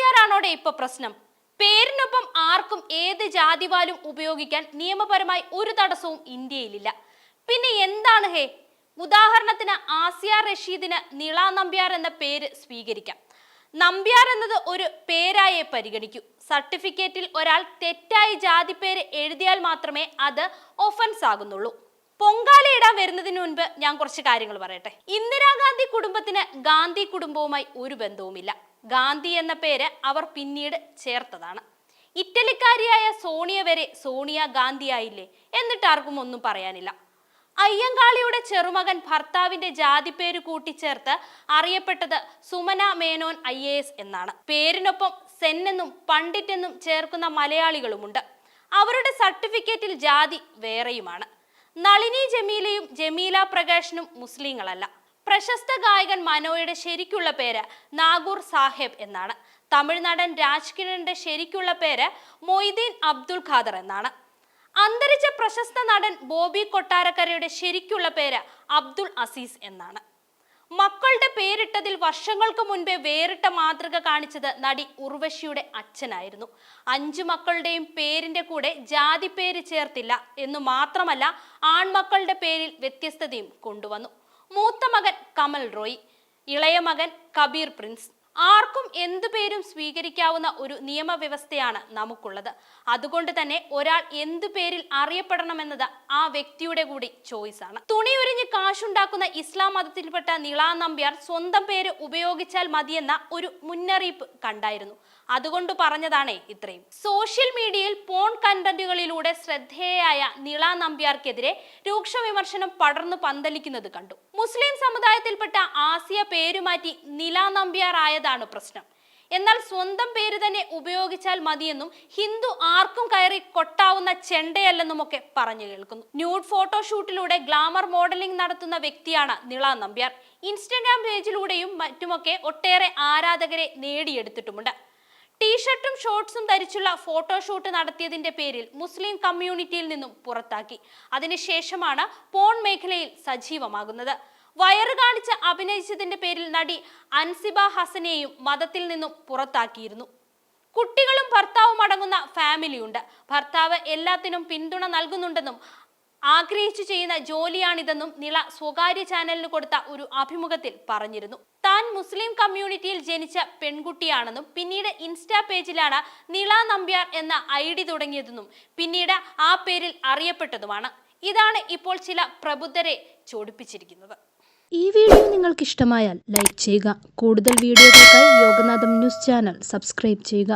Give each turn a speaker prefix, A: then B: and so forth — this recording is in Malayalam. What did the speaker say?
A: നമ്പ്യാരാണോടെ ഇപ്പൊ പ്രശ്നം? പേരിനൊപ്പം ആർക്കും ഏത് ജാതിവാലും ഉപയോഗിക്കാൻ നിയമപരമായി ഒരു തടസ്സവും ഇന്ത്യയിലില്ല. പിന്നെ എന്താണ് ഹേ? ഉദാഹരണത്തിന് ആസിയ റഷീദിന് നിള നമ്പ്യാർ എന്ന പേര് സ്വീകരിക്കാം. നമ്പ്യാർ എന്നത് ഒരു പേരായേ പരിഗണിക്കൂ. സർട്ടിഫിക്കറ്റിൽ ഒരാൾ തെറ്റായി ജാതി പേര് എഴുതിയാൽ മാത്രമേ അത് ഒഫൻസ് ആകുന്നുള്ളൂ. പൊങ്കാലയിടാൻ വരുന്നതിന് മുൻപ് ഞാൻ കുറച്ച് കാര്യങ്ങൾ പറയട്ടെ. ഇന്ദിരാഗാന്ധി കുടുംബത്തിന് ഗാന്ധി കുടുംബവുമായി ഒരു ബന്ധവുമില്ല. ഗാന്ധി എന്ന പേര് അവർ പിന്നീട് ചേർത്തതാണ്. ഇറ്റലിക്കാരിയായ സോണിയ വരെ സോണിയ ഗാന്ധി ആയില്ലേ? എന്നിട്ട് ആർക്കും ഒന്നും പറയാനില്ല. അയ്യങ്കാളിയുടെ ചെറുമകൻ ഭർത്താവിന്റെ ജാതി ജാതിപ്പേര് കൂട്ടിച്ചേർത്ത് അറിയപ്പെട്ടത് Sumana Menon I A S എന്നാണ്. പേരിനൊപ്പം സെൻ എന്നും പണ്ഡിറ്റ് എന്നും ചേർക്കുന്ന മലയാളികളുമുണ്ട്. അവരുടെ സർട്ടിഫിക്കറ്റിൽ ജാതി വേറെയുമാണ്. നളിനി ജമീലയും ജമീല പ്രകാശനും മുസ്ലിങ്ങളല്ല. പ്രശസ്ത ഗായകൻ മനോയുടെ ശരിക്കുള്ള പേര് നാഗൂർ സാഹേബ് എന്നാണ്. തമിഴ് നടൻ രാജ്കിരണിന്റെ ശരിക്കുള്ള പേര് മൊയ്തീൻ അബ്ദുൽ ഖാദർ എന്നാണ്. അന്തരിച്ച പ്രശസ്ത നടൻ ബോബി കൊട്ടാരക്കരയുടെ ശരിക്കുള്ള പേര് അബ്ദുൾ അസീസ് എന്നാണ്. മക്കളുടെ പേരിട്ടതിൽ വർഷങ്ങൾക്ക് മുൻപേ വേറിട്ട മാതൃക കാണിച്ചത് നടി ഉർവശിയുടെ അച്ഛനായിരുന്നു. അഞ്ചു മക്കളുടെയും പേരിന്റെ കൂടെ ജാതി പേര് ചേർത്തില്ല എന്നു മാത്രമല്ല ആൺമക്കളുടെ പേരിൽ വ്യത്യസ്തതയും കൊണ്ടുവന്നു. മൂത്ത മകൻ കമൽ റോയ് ഇളയ മകൻ കബീർ പ്രിൻസ്. ആർക്കും എന്തു പേരും സ്വീകരിക്കാവുന്ന ഒരു നിയമവ്യവസ്ഥയാണ് നമുക്കുള്ളത്. അതുകൊണ്ട് തന്നെ ഒരാൾ എന്തു പേരിൽ അറിയപ്പെടണമെന്നത് ആ വ്യക്തിയുടെ കൂടി ചോയ്സ് ആണ്. തുണി ഉരിഞ്ഞ് കാശുണ്ടാക്കുന്ന ഇസ്ലാം മതത്തിൽപ്പെട്ട നിളാ നമ്പ്യാർ സ്വന്തം പേര് ഉപയോഗിച്ചാൽ മതിയെന്ന ഒരു മുന്നറിയിപ്പ് കണ്ടായിരുന്നു. അതുകൊണ്ട് പറഞ്ഞതാണേ ഇത്രയും. സോഷ്യൽ മീഡിയയിൽ പോൺ കണ്ടന്റുകളിലൂടെ ശ്രദ്ധേയയായ നിള നമ്പ്യാർക്കെതിരെ രൂക്ഷ വിമർശനം പടർന്നു പന്തലിക്കുന്നത് കണ്ടു. മുസ്ലിം സമുദായത്തിൽപ്പെട്ട ആസിയ പേരുമാറ്റി നില നമ്പ്യാർ ആയതാണ് പ്രശ്നം. എന്നാൽ സ്വന്തം പേര് തന്നെ ഉപയോഗിച്ചാൽ മതിയെന്നും ഹിന്ദു ആർക്കും കയറി കൊട്ടാവുന്ന ചെണ്ടയല്ലെന്നും ഒക്കെ പറഞ്ഞു കേൾക്കുന്നു. ന്യൂഡ് ഫോട്ടോഷൂട്ടിലൂടെ ഗ്ലാമർ മോഡലിംഗ് നടത്തുന്ന വ്യക്തിയാണ് നിള നമ്പ്യാർ. ഇൻസ്റ്റഗ്രാം പേജിലൂടെയും മറ്റുമൊക്കെ ഒട്ടേറെ ആരാധകരെ നേടിയെടുത്തിട്ടുമുണ്ട്. ടീഷർട്ടും ഷോർട്സും ധരിച്ചുള്ള ഫോട്ടോഷൂട്ട് നടത്തിയതിന്റെ പേരിൽ മുസ്ലിം കമ്മ്യൂണിറ്റിയിൽ നിന്നും പുറത്താക്കി. അതിനുശേഷമാണ് പോൺ മേഖലയിൽ സജീവമാകുന്നത്. വയറ് കാണിച്ച് അഭിനയിച്ചതിന്റെ പേരിൽ നടി അൻസിബ ഹസനെയും മതത്തിൽ നിന്നും പുറത്താക്കിയിരുന്നു. കുട്ടികളും ഭർത്താവും അടങ്ങുന്ന ഫാമിലിയുണ്ട് ഭർത്താവ് എല്ലാത്തിനും പിന്തുണ നൽകുന്നുണ്ടെന്നും ആഗ്രഹിച്ചു ചെയ്യുന്ന ജോലിയാണിതെന്നും നിള സ്വകാര്യ ചാനലിന് കൊടുത്ത ഒരു അഭിമുഖത്തിൽ പറഞ്ഞിരുന്നു. താൻ മുസ്ലിം കമ്മ്യൂണിറ്റിയിൽ ജനിച്ച പെൺകുട്ടിയാണെന്നും പിന്നീട് ഇൻസ്റ്റാ പേജിലാണ് നിള നമ്പ്യാർ എന്ന ഐ ഡി തുടങ്ങിയതെന്നും പിന്നീട് ആ പേരിൽ അറിയപ്പെട്ടതുമാണ്. ഇതാണ് ഇപ്പോൾ ചില പ്രബുദ്ധരെ ചോടിപ്പിച്ചിരിക്കുന്നത്.
B: ഈ വീഡിയോ നിങ്ങൾക്ക് ഇഷ്ടമായാൽ ലൈക്ക് ചെയ്യുക. കൂടുതൽ വീഡിയോകൾക്കായി യോഗനാഥം ന്യൂസ് ചാനൽ സബ്സ്ക്രൈബ് ചെയ്യുക.